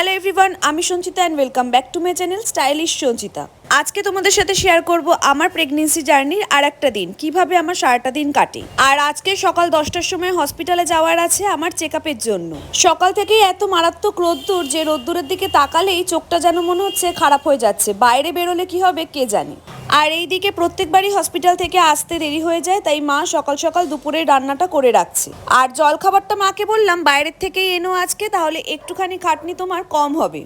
Hello everyone আমি Sanchita and welcome back to my channel stylish Sanchita. আজকে তোমাদের সাথে শেয়ার করব আমার প্রেগনেন্সি জার্নির আর একটা দিন, কীভাবে আমার সারাটা দিন কাটে। আর আজকে সকাল দশটার সময় হসপিটালে যাওয়ার আছে আমার চেক জন্য। সকাল থেকেই এত মারাত্মক রোদ্দুর যে রোদ্দুরের দিকে তাকালেই চোখটা যেন মনে হচ্ছে খারাপ হয়ে যাচ্ছে, বাইরে বেরোলে কি হবে কে জানে। আর এইদিকে প্রত্যেকবারই হসপিটাল থেকে আসতে দেরি হয়ে যায়, তাই মা সকাল সকাল দুপুরে রান্নাটা করে রাখছে। আর জল খাবারটা মাকে বললাম, বাইরের থেকেই এনো আজকে, তাহলে একটুখানি খাটনি তোমার কম হবে।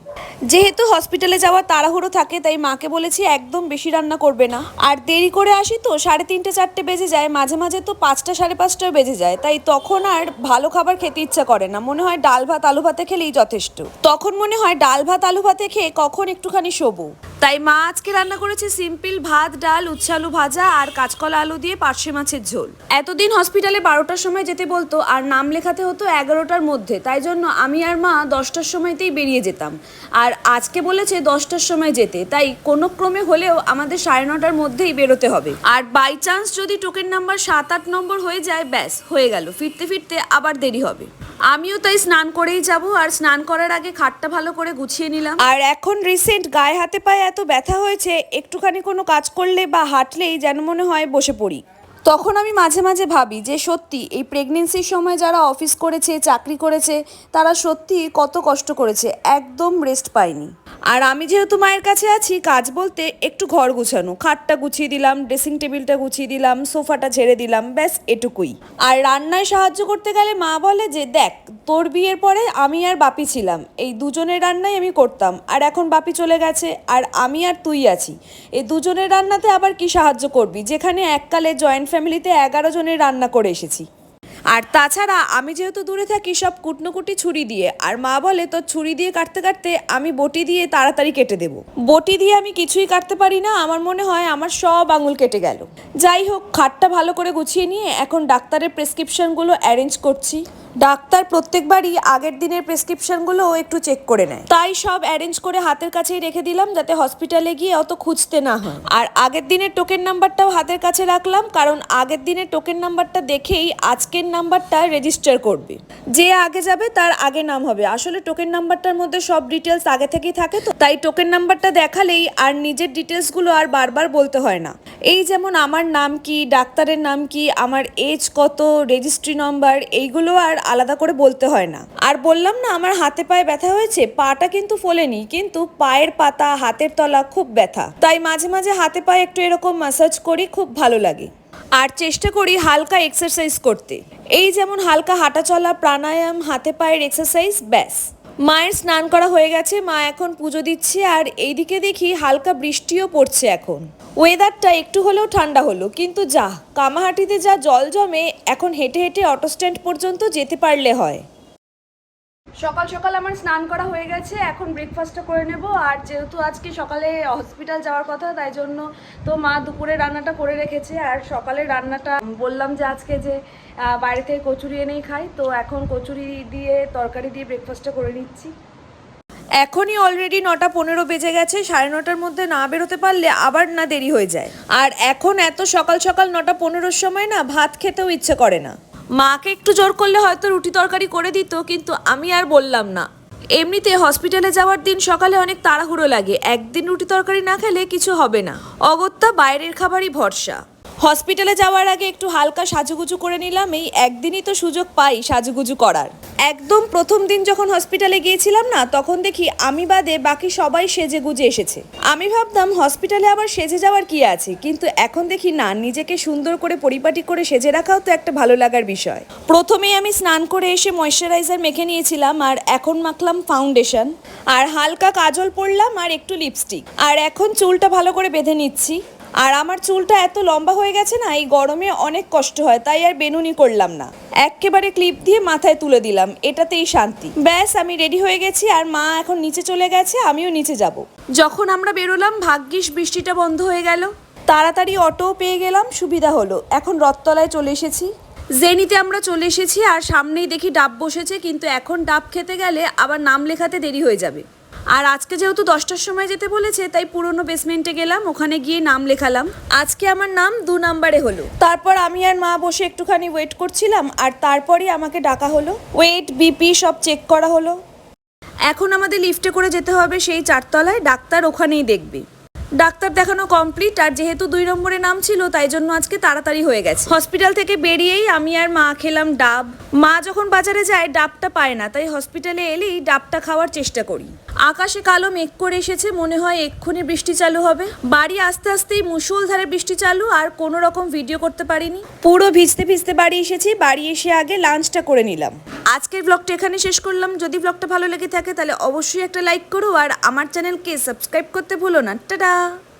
যেহেতু হসপিটালে যাওয়ার তাড়াহুড়ো থাকে, তাই মাকে বলেছি একদম বেশি রান্না করবে না। আর দেরি করে আসি তো, সাড়ে তিনটে, চারটে বেজে যায়, মাঝে মাঝে তো পাঁচটা, সাড়ে পাঁচটাও বেজে যায়, তাই তখন আর ভালো খাবার খেতে ইচ্ছা করে না। মনে হয় ডাল ভাত, আলু ভাতে খেলেই যথেষ্ট। তখন মনে হয় ডাল ভাত, আলু ভাতে খেয়ে কখন একটুখানি শোবো। তাই মা আজকে রান্না করেছে সিম্পল ভাত, ডাল, উচ্ছে আলু ভাজা আর কাঁচকলা আলু দিয়ে পার্শে মাছের ঝোল। এতদিন হসপিটালে বারোটার সময় যেতে বলতো আর নাম লেখাতে হতো এগারোটার মধ্যে। তাই জন্য আমি আর মা দশটার সময়তেই বেরিয়ে যেতাম। আর আজকে বলেছে দশটার সময় যেতে। তাই কোনো ক্রমে হলেও আমাদের সাড়ে নটার মধ্যেই বেরোতে হবে। আর বাই চান্স যদি টোকেন নাম্বার সাত আট নম্বর হয়ে যায়, ব্যাস, হয়ে গেল। ফিরতে ফিরতে আবার দেরি হবে। আমিও তাই স্নান করেই যাব, আর স্নান করার আগে খাটটা ভালো করে গুছিয়ে নিলাম। আর এখন রিসেন্ট গায়ে হাতে পায়ে এত ব্যথা হয়েছে, একটুখানি কোনো কাজ করলে বা হাঁটলেই যেন মনে হয় বসে পড়ি। তখন আমি মাঝে মাঝে ভাবি যে সত্যি এই প্রেগনেন্সির সময় যারা অফিস করেছে, চাকরি করেছে, তারা সত্যি কত কষ্ট করেছে, একদম রেস্ট পায়নি। আর আমি যেহেতু মায়ের কাছে আছি, কাজ বলতে একটু ঘর গুছানো। খাটটা গুছিয়ে দিলাম ড্রেসিং টেবিলটা গুছিয়ে দিলাম, সোফাটা ঝেড়ে দিলাম, ব্যাস এটুকুই। আর রান্নায় সাহায্য করতে গেলে মা বলে যে, দেখ, তোর বিয়ের পরে আমি আর বাপি ছিলাম। এই দুজনের রান্নাই আমি করতাম, আর এখন বাপি চলে গেছে, আর আমি আর তুই আছি। এই দুজনের রান্নাতে আবার কি সাহায্য করবি? যেখানে এককালে জয়েন্ট ফ্যামিলিতে এগারো জনের রান্না করে এসেছি। আর তাছাড়া আমি যেহেতু দূরে থাকি সব কুটনোকুটি ছুরি দিয়ে, আর মা বলে তো ছুরি দিয়ে কাটতে কাটতে আমি বটি দিয়ে তাড়াতাড়ি কেটে দেব। বটি দিয়ে আমি কিছুই কাটতে পারি না, আমার মনে হয় আমার সব আঙুল কেটে গেল। যাই হোক, খাটটা ভালো করে গুছিয়ে নিয়ে এখন ডাক্তারের প্রেসক্রিপশনগুলো অ্যারেঞ্জ করছি। ডাক্তার প্রত্যেকবারই আগের দিনের প্রেসক্রিপশনগুলো একটু চেক করে নেয়। তাই সব অ্যারেঞ্জ করে হাতের কাছেই রেখে দিলাম যাতে হসপিটালে গিয়ে অত খুঁজতে না হয়। আর আগের দিনের টোকেন নাম্বারটাও হাতের কাছে রাখলাম, কারণ আগের দিনের টোকেন নাম্বারটা দেখেই আজকের নাম্বারটা রেজিস্টার করবে। যে আগে যাবে তার আগে নাম হবে। আসলে টোকেন নাম্বারটার মধ্যে সব ডিটেলস আগে থেকেই থাকে তো, তাই টোকেন নাম্বারটা দেখালেই আর নিজের ডিটেলসগুলো আর বারবার বলতে হয় না। এই যেমন আমার নাম কি, ডাক্তারের নাম কি, আমার এজ কত রেজিস্ট্রি নাম্বার এইগুলো আর আলাদা করে বলতে হয় না। আর বললাম না, আমার হাতে পায়ে ব্যথা হয়েছে, পাটা কিন্তু ফোলেনি, কিন্তু পায়ের পাতা, হাতের তলা খুব ব্যথা। তাই মাঝে মাঝে হাতে পায়ে একটু এরকম ম্যাসাজ করি, খুব ভালো লাগে। আর চেষ্টা করি হালকা এক্সারসাইজ করতে। এই যেমন হালকা হাঁটা চলা, প্রাণায়াম, হাতে পায়ের এক্সারসাইজ ব্যাস। মায়ের স্নান করা হয়ে গেছে, মা এখন পুজো দিচ্ছে আর এইদিকে দেখি হালকা বৃষ্টিও পড়ছে এখন। ওয়েদারটা একটু হলেও ঠান্ডা হলো, কিন্তু যা, কামাহাটিতে যা জল জমে, এখন হেঁটে হেঁটে অটো স্ট্যান্ড পর্যন্ত যেতে পারলে হয়। সকাল সকাল আমার স্নান করা হয়ে গেছে, এখন ব্রেকফাস্টটা করে নেব। আর যেহেতু আজকে সকালে হসপিটাল যাওয়ার কথা, তাই জন্য তো মা দুপুরে রান্নাটা করে রেখেছে। আর সকালের রান্নাটা বললাম যে আজকে যে বাইরে থেকে কচুরি এনেই খাই। তো এখন কচুরি দিয়ে তরকারি দিয়ে ব্রেকফাস্টটা করে নিচ্ছি। এখনই অলরেডি নটা পনেরো বেজে গেছে, সাড়ে নটার মধ্যে না বেরোতে পারলে আবার না দেরি হয়ে যায়। আর এখন এত সকাল সকাল নটা পনেরোর সময় না ভাত খেতেও ইচ্ছে করে না। মাকে একটু জোর করলে হয়তো রুটি তরকারি করে দিত, কিন্তু আমি আর বললাম না। এমনিতে হসপিটালে যাওয়ার দিন সকালে অনেক তাড়াহুড়ো লাগে। একদিন রুটি তরকারি না খেলে কিছু হবে না। অগত্যা বাইরের খাবারই ভরসা। হসপিটালে যাওয়ার আগে একটু হালকা সাজুগুজু করে নিলাম, এই একদিনই তো সুযোগ পাই সাজুগুজু করার। একদম প্রথম দিন যখন হসপিটালে গিয়েছিলাম না, তখন দেখি আমি বাদে বাকি সবাই সেজে গুজে এসেছে। আমি ভাবতাম হসপিটালে আবার সেজে যাওয়ার কি আছে, কিন্তু এখন দেখি না, নিজেকে সুন্দর করে পরিপাটি করে সেজে রাখাও তো একটা ভালো লাগার বিষয়। প্রথমেই আমি স্নান করে এসে ময়শ্চারাইজার মেখে নিয়েছিলাম আর এখন মাখলাম ফাউন্ডেশন আর হালকা কাজল পরলাম আর একটু লিপস্টিক আর এখন চুলটা ভালো করে বেঁধে নিচ্ছি। আর আমার চুলটা এত লম্বা হয়ে গেছে না, এই গরমে অনেক কষ্ট হয়, তাই আর বেনুনি করলাম না। একেবারে ক্লিপ দিয়ে মাথায় তুলে দিলাম, এটাতেই শান্তি। ব্যাস, আমি রেডি হয়ে গেছি আর মা এখন নিচে চলে গেছে, আমিও নিচে যাব। যখন আমরা বেরোলাম, ভাগ্যিস বৃষ্টিটা বন্ধ হয়ে গেল। তাড়াতাড়ি অটোও পেয়ে গেলাম, সুবিধা হলো। এখন রথতলায় চলে এসেছি। জেনিতে আমরা চলে এসেছি আর সামনেই দেখি ডাব বসেছে, কিন্তু এখন ডাব খেতে গেলে আবার নাম লেখাতে দেরি হয়ে যাবে। আর আজকে যেহেতু দশটার সময় যেতে বলেছে, তাই পুরনো বেসমেন্টে গেলাম, ওখানে গিয়ে নাম লেখালাম। আজকে আমার নাম দু নাম্বারে হলো। তারপর আমি আর মা বসে একটুখানি ওয়েট করছিলাম, আর তারপরই আমাকে ডাকা হলো। ওয়েট বিপি সব চেক করা হলো। এখন আমাদের লিফটে করে যেতে হবে সেই চারতলায়, ডাক্তার ওখানেই দেখবে। ডাক্তার দেখানো কমপ্লিট আর যেহেতু দুই নম্বরে নাম ছিল, তাই জন্য আজকে তাড়াতাড়ি হয়ে গেছে। হসপিটাল থেকে বেরিয়েই আমি আর মা খেলাম ডাব। মা যখন বাজারে যায়, ডাবটা পায় না, তাই হসপিটালে এলেই ডাবটা খাওয়ার চেষ্টা করি। আকাশে কালো মেঘ করে এসেছে, মনে হয় এক্ষুনি বৃষ্টি চালু হবে। বাড়ি আস্তে আস্তেই মুষলধারে বৃষ্টি চালু, আর কোনো রকম ভিডিও করতে পারিনি। পুরো ভিজতে ভিজতে বাড়ি এসেছি, বাড়ি এসে আগে লাঞ্চটা করে নিলাম। আজকের ব্লগটা এখানে শেষ করলাম। যদি ব্লগটা ভালো লেগে থাকে, তাহলে অবশ্যই একটা লাইক করো, আর আমার চ্যানেলকে সাবস্ক্রাইব করতে ভুলো না। টাটা! 안녕